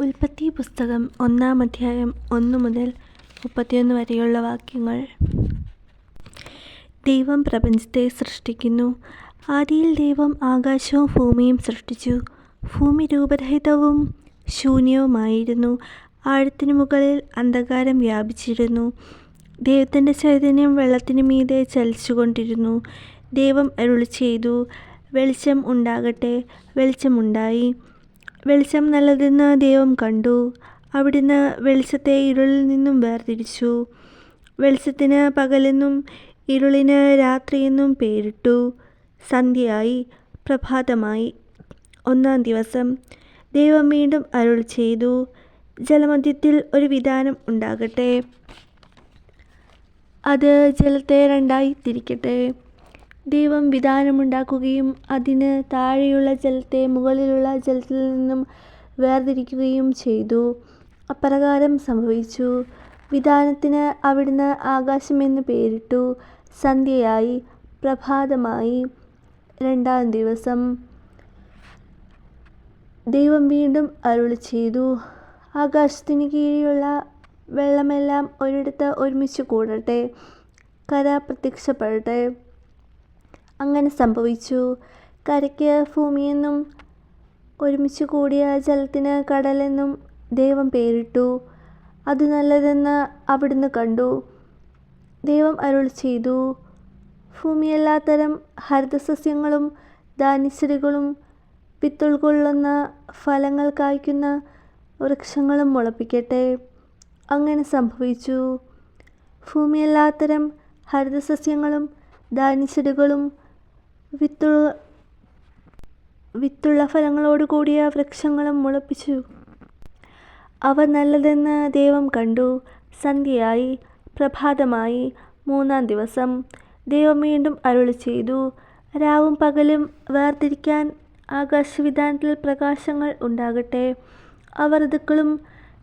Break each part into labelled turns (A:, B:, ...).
A: ഉൽപ്പത്തി പുസ്തകം ഒന്നാം അധ്യായം ഒന്ന് മുതൽ മുപ്പത്തിയൊന്ന് വരെയുള്ള വാക്യങ്ങൾ. ദൈവം പ്രപഞ്ചത്തെ സൃഷ്ടിക്കുന്നു. ആദിയിൽ ദൈവം ആകാശവും ഭൂമിയും സൃഷ്ടിച്ചു. ഭൂമി രൂപരഹിതവും ശൂന്യവുമായിരുന്നു. ആഴത്തിനു മുകളിൽ അന്ധകാരം വ്യാപിച്ചിരുന്നു. ദൈവത്തിന്റെ ചൈതന്യം വെള്ളത്തിനു മീതെ ചലിച്ചുകൊണ്ടിരുന്നു. ദൈവം അരുളി ചെയ്തു വെളിച്ചം ഉണ്ടാകട്ടെ വെളിച്ചമുണ്ടായി. വെളിച്ചം നല്ലതെന്ന് ദൈവം കണ്ടു. അവിടുന്ന് വെളിച്ചത്തെ ഇരുളിൽ നിന്നും വേർതിരിച്ചു. വെളിച്ചത്തിന് പകലെന്നും ഇരുളിന് രാത്രിയെന്നും പേരിട്ടു. സന്ധ്യയായി പ്രഭാതമായി. ഒന്നാം ദിവസം ദൈവം വീണ്ടും അരുൾ ചെയ്തു. ജലമധ്യത്തിൽ ഒരു വിധാനം ഉണ്ടാകട്ടെ. അത് ജലത്തെ രണ്ടായി തിരിക്കട്ടെ. ദൈവം വിധാനമുണ്ടാക്കുകയും അതിന് താഴെയുള്ള ജലത്തെ മുകളിലുള്ള ജലത്തിൽ നിന്നും വേർതിരിക്കുകയും ചെയ്തു. അപ്രകാരം സംഭവിച്ചു. വിധാനത്തിന് അവിടുന്ന് ആകാശമെന്ന് പേരിട്ടു. സന്ധ്യയായി. പ്രഭാതമായി. രണ്ടാം ദിവസം. ദൈവം വീണ്ടും അരുളി ചെയ്തു. ആകാശത്തിന് കീഴെയുള്ള വെള്ളമെല്ലാം ഒരിടത്ത് ഒരുമിച്ച് കൂടട്ടെ. കര പ്രത്യക്ഷപ്പെടട്ടെ. അങ്ങനെ സംഭവിച്ചു. കരയ്ക്ക് ഭൂമിയെന്നും ഒരുമിച്ച് കൂടിയ ജലത്തിന് കടലെന്നും ദൈവം പേരിട്ടു. അത് നല്ലതെന്ന് അവിടുന്ന് കണ്ടു. ദൈവം അരുൾ ചെയ്തു. ഭൂമി എല്ലാത്തരം ഹരിതസസ്യങ്ങളും ധാന്യശ്രീകളും വിത്തുൾക്കൊള്ളുന്ന ഫലങ്ങൾ കായ്ക്കുന്ന വൃക്ഷങ്ങളും മുളപ്പിക്കട്ടെ അങ്ങനെ സംഭവിച്ചു. ഭൂമി എല്ലാത്തരം ഹരിതസസ്യങ്ങളും ധാന്യച്ചെടികളും വിത്തു വിത്തുള്ള ഫലങ്ങളോട് കൂടിയ വൃക്ഷങ്ങളും മുളപ്പിച്ചു. അവ നല്ലതെന്ന് ദൈവം കണ്ടു. സന്ധ്യയായി പ്രഭാതമായി മൂന്നാം ദിവസം ദൈവം വീണ്ടും അരുളി ചെയ്തു. രാവും പകലും വേർതിരിക്കാൻ ആകാശവിധാനത്തിൽ പ്രകാശങ്ങൾ ഉണ്ടാകട്ടെ. അവ ഋതുക്കളും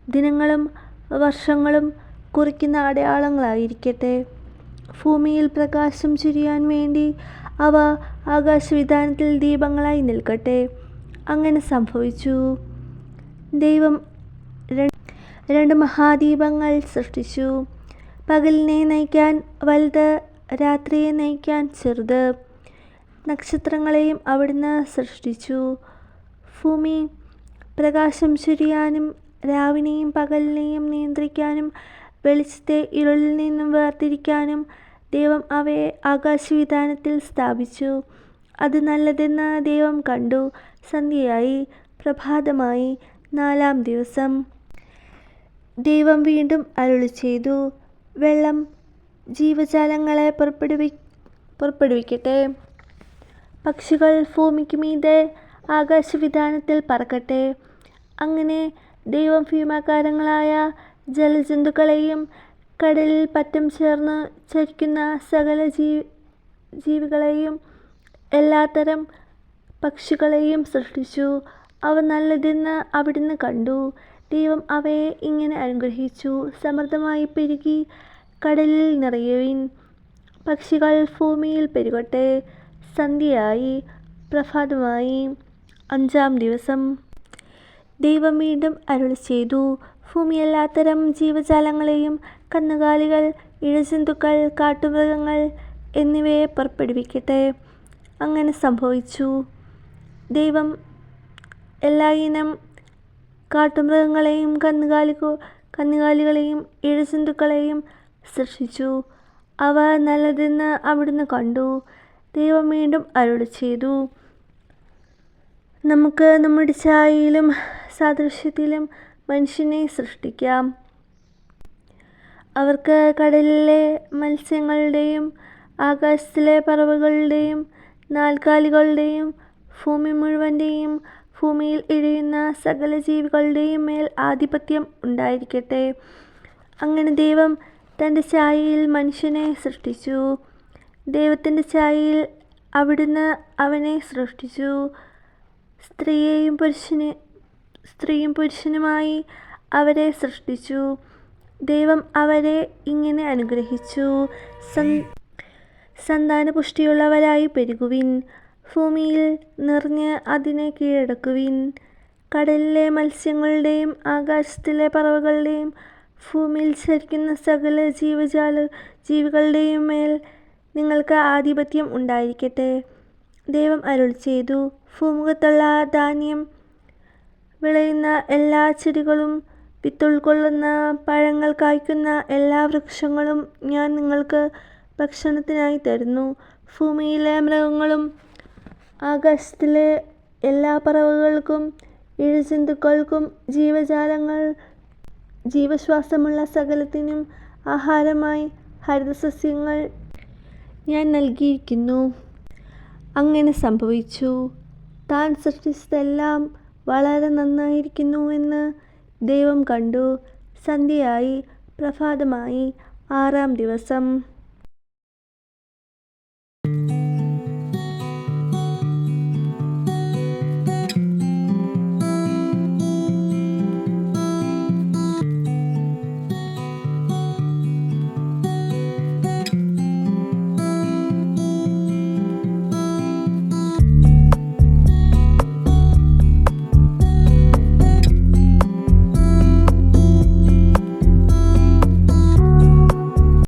A: ദിനങ്ങളും വർഷങ്ങളും കുറിക്കുന്ന അടയാളങ്ങളായിരിക്കട്ടെ. ഭൂമിയിൽ പ്രകാശം ചുരിയാൻ വേണ്ടി അവ ആകാശവിധാനത്തിൽ ദീപങ്ങളായി നിൽക്കട്ടെ. അങ്ങനെ സംഭവിച്ചു. ദൈവം രണ്ട് മഹാദീപങ്ങൾ സൃഷ്ടിച്ചു. പകലിനെ നയിക്കാൻ വലുത് രാത്രിയെ നയിക്കാൻ ചെറുത്. നക്ഷത്രങ്ങളെയും അവിടുന്ന് സൃഷ്ടിച്ചു. ഭൂമി പ്രകാശം ചുരിയാനും രാവിനെയും പകലിനെയും നിയന്ത്രിക്കാനും വെളിച്ചത്തെ ഇരുളിൽ നിന്നും വേർതിരിക്കാനും ദൈവം അവയെ ആകാശവിധാനത്തിൽ സ്ഥാപിച്ചു. അത് നല്ലതെന്ന് ദൈവം കണ്ടു. സന്ധ്യയായി പ്രഭാതമായി നാലാം ദിവസം. ദൈവം വീണ്ടും അരുളി ചെയ്തു. വെള്ളം ജീവജാലങ്ങളെ പുറപ്പെടുവി പുറപ്പെടുവിക്കട്ടെ. പക്ഷികൾ ഭൂമിക്ക് മീതെ ആകാശവിധാനത്തിൽ പറക്കട്ടെ. അങ്ങനെ ദൈവം ഭീമാകാരങ്ങളായ ജലജന്തുക്കളെയും കടലിൽ പറ്റം ചേർന്ന് ചരിക്കുന്ന സകല ജീവി ജീവികളെയും എല്ലാത്തരം പക്ഷികളെയും സൃഷ്ടിച്ചു. അവ നല്ലതെന്ന് അവിടുന്ന് കണ്ടു. ദൈവം അവയെ ഇങ്ങനെ അനുഗ്രഹിച്ചു. സമൃദ്ധമായി പെരുകി കടലിൽ നിറയുവിൻ. പക്ഷികൾ ഭൂമിയിൽ പെരുകട്ടെ. സന്ധ്യയായി. പ്രഭാതമായി. അഞ്ചാം ദിവസം. ദൈവം വീണ്ടും അരുളി ചെയ്തു ഭൂമി എല്ലാത്തരം ജീവജാലങ്ങളെയും കന്നുകാലികൾ ഇഴജന്തുക്കൾ കാട്ടുമൃഗങ്ങൾ എന്നിവയെ പുറപ്പെടുവിക്കട്ടെ. അങ്ങനെ സംഭവിച്ചു. ദൈവം എല്ലാ ഇനം കാട്ടുമൃഗങ്ങളെയും കന്നുകാലികോ കന്നുകാലികളെയും ഇഴജന്തുക്കളെയും സൃഷ്ടിച്ചു. അവ നല്ലതെന്ന് അവിടുന്ന് കണ്ടു. ദൈവം വീണ്ടും അരുളി ചെയ്തു. നമുക്ക് നമ്മുടെ ചായയിലും സാദൃശ്യത്തിലും മനുഷ്യനെ സൃഷ്ടിക്കാം. അവർക്ക് കടലിലെ മത്സ്യങ്ങളുടെയും ആകാശത്തിലെ പറവകളുടെയും നാൽക്കാലികളുടെയും ഭൂമി മുഴുവന്റെയും ഭൂമിയിൽ ഇഴയുന്ന സകല ജീവികളുടെയും മേൽ ആധിപത്യം ഉണ്ടായിരിക്കട്ടെ. അങ്ങനെ ദൈവം തന്റെ ഛായയിൽ മനുഷ്യനെ സൃഷ്ടിച്ചു. ദൈവത്തിന്റെ ഛായയിൽ അവിടുന്ന് അവനെ സൃഷ്ടിച്ചു. സ്ത്രീയെയും പുരുഷനെ സ്ത്രീയും പുരുഷനുമായി അവരെ സൃഷ്ടിച്ചു. ദൈവം അവരെ ഇങ്ങനെ അനുഗ്രഹിച്ചു. സന്താനപുഷ്ടിയുള്ളവരായി പെരുകുവിൻ. ഭൂമിയിൽ നിറഞ്ഞ് അതിനെ കീഴടക്കുവിൻ. കടലിലെ മത്സ്യങ്ങളുടെയും ആകാശത്തിലെ പറവകളുടെയും ഭൂമിയിൽ ചരിക്കുന്ന സകല ജീവജാല ജീവികളുടെയും മേൽ നിങ്ങൾക്ക് ആധിപത്യം ഉണ്ടായിരിക്കട്ടെ. ദൈവം അരുൾ ചെയ്തു. ഭൂമുഖത്തുള്ള ധാന്യം വിളയുന്ന എല്ലാ ചെടികളും വിത്തുൾക്കൊള്ളുന്ന പഴങ്ങൾ കായ്ക്കുന്ന എല്ലാ വൃക്ഷങ്ങളും ഞാൻ നിങ്ങൾക്ക് ഭക്ഷണത്തിനായി തരുന്നു. ഭൂമിയിലെ മൃഗങ്ങളും ആകാശത്തിലെ എല്ലാ പറവുകൾക്കും ഇഴജന്തുക്കൾക്കും ജീവശ്വാസമുള്ള സകലത്തിനും ആഹാരമായി ഹരിതസസ്യങ്ങൾ ഞാൻ നൽകിയിരിക്കുന്നു. അങ്ങനെ സംഭവിച്ചു. താൻ സൃഷ്ടിച്ചതെല്ലാം വളരെ നന്നായിരിക്കുന്നു എന്ന് ദൈവം കണ്ടു. സന്ധ്യയായി. പ്രഭാതമായി. ആറാം ദിവസം.